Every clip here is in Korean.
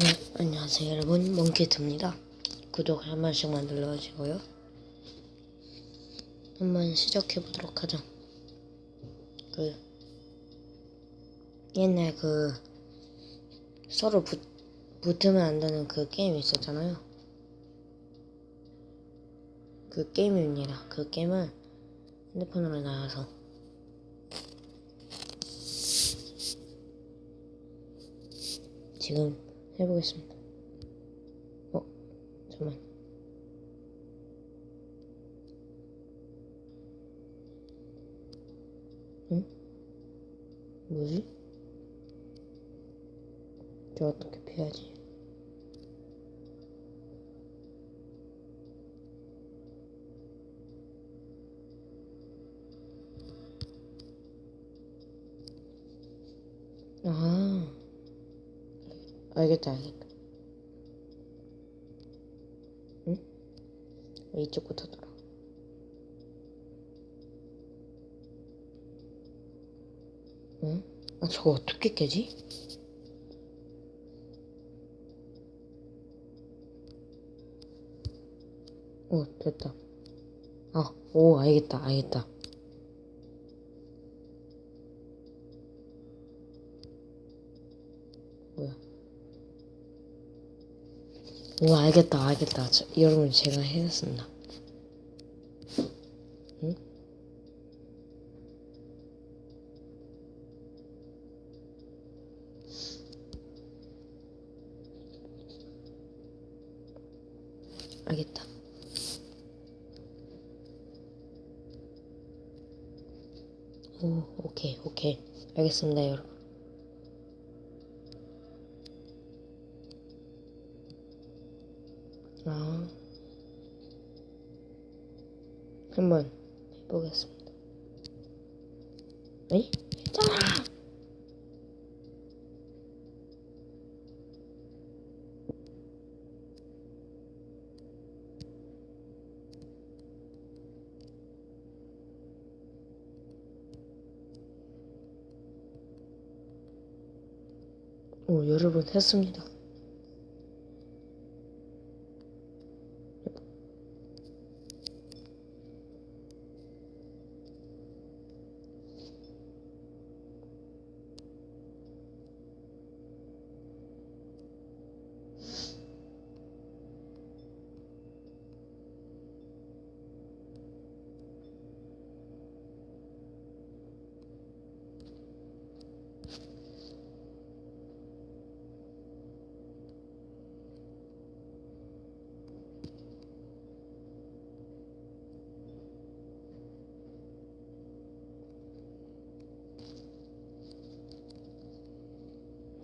네, 안녕하세요 여러분. 몽키트입니다. 구독 한 번씩만 눌러주시고요. 한번 시작해 보도록 하죠. 그 옛날 그 서로 붙, 붙으면 안 되는 그 게임 있었잖아요. 그 게임입니다. 그 게임을 핸드폰으로 나와서. 지금 해보겠습니다. 어, 잠만. 응? 뭐지? 저 어떻게 피하지? 아, 알겠다. 응? 왜 이쪽부터 돌아? 응? 아, 저거 어떻게 깨지? 오, 됐다. 아, 오, 알겠다, 알겠다. 뭐야? 오, 알겠다, 알겠다. 저, 여러분, 제가 해냈습니다. 응? 알겠다. 오, 오케이, 오케이. 알겠습니다, 여러분. 아, 한번 해보겠습니다. 에이? 했잖아! 오, 여러분, 했습니다.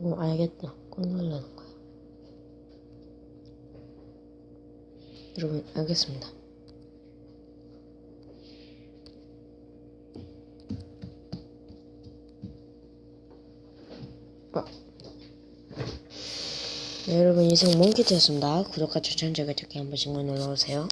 오, 알겠다. 꼭 누르는 거야. 여러분, 알겠습니다. 아. 네, 여러분, 이상 몽키트였습니다. 구독과 추천, 제가 듣기 한 번씩만 눌러주세요.